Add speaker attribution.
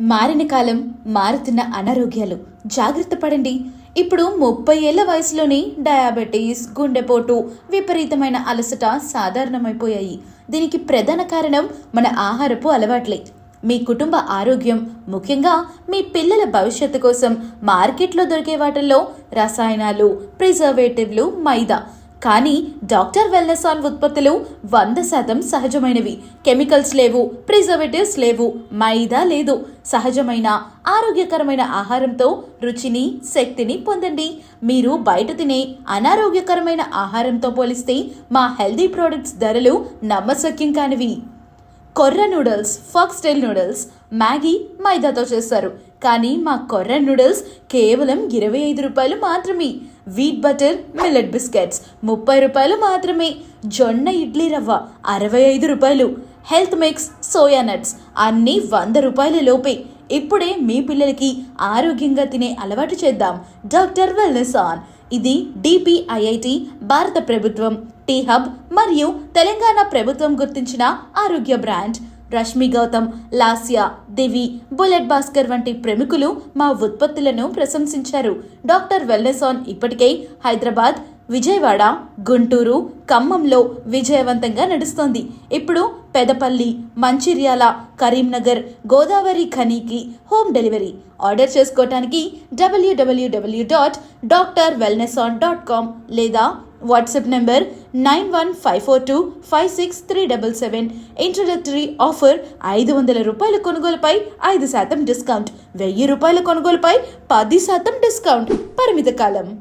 Speaker 1: మారిన కాలం మారుతున్న అనారోగ్యాలు. జాగ్రత్త పడండి. ఇప్పుడు ముప్పై ఏళ్ళ వయసులోనే డయాబెటీస్ గుండెపోటు విపరీతమైన అలసట సాధారణమైపోయాయి. దీనికి ప్రధాన కారణం మన ఆహారపు అలవాట్లే. మీ కుటుంబ ఆరోగ్యం ముఖ్యంగా మీ పిల్లల భవిష్యత్తు కోసం మార్కెట్లో దొరికే వాటిల్లో రసాయనాలు ప్రిజర్వేటివ్లు మైదా కానీ డాక్టర్ వెల్నెస్ ఆన్ ఉత్పత్తులు వంద శాతం సహజమైనవి. కెమికల్స్ లేవు ప్రిజర్వేటివ్స్ లేవు మైదా లేదు. సహజమైన ఆరోగ్యకరమైన ఆహారంతో రుచిని శక్తిని పొందండి. మీరు బయట తినే అనారోగ్యకరమైన ఆహారంతో పోలిస్తే మా హెల్దీ ప్రోడక్ట్స్ ధరలు నమ్మశక్యం కానివి. కొర్ర noodles fox style noodles Maggi మైదాతో చేస్తారు. కానీ మా కొర్ర నూడిల్స్ కేవలం ఇరవై ఐదు రూపాయలు మాత్రమే. వీట్ బటర్ మిల్లెట్ బిస్కెట్స్ ముప్పై రూపాయలు మాత్రమే. జొన్న ఇడ్లీ రవ్వ అరవై ఐదు రూపాయలు. హెల్త్ మిక్స్ సోయా నట్స్ అన్నీ వంద రూపాయల లోపే. ఇప్పుడే మీ పిల్లలకి ఆరోగ్యంగా తినే అలవాటు చేద్దాం. Doctor wellness on. ఇది డిపిఐఐటి భారత ప్రభుత్వం. టీ హబ్ మరియు తెలంగాణ ప్రభుత్వం గుర్తించిన ఆరోగ్య బ్రాండ్. రష్మి గౌతమ్ లాస్యా దివి బుల్లెట్ భాస్కర్ వంటి ప్రముఖులు మా ఉత్పత్తులను ప్రశంసించారు. డాక్టర్ వెల్నెస్ ఆన్ ఇప్పటికే హైదరాబాద్ విజయవాడ గుంటూరు ఖమ్మంలో విజయవంతంగా నడుస్తోంది. ఇప్పుడు పెదపల్లి మంచిర్యాల కరీంనగర్ గోదావరి ఖనీకి హోమ్ డెలివరీ. ఆర్డర్ చేసుకోవటానికి WWW dot doctor wellness on dot com లేదా WhatsApp number nine one five four two five six three double seven introductory offer ఐదు వందల రూపాయల కొనుగోలుపై ఐదు శాతం డిస్కౌంట్ వెయ్యి రూపాయల కొనుగోలుపై పది శాతం డిస్కౌంట్ పరిమిత కాలం.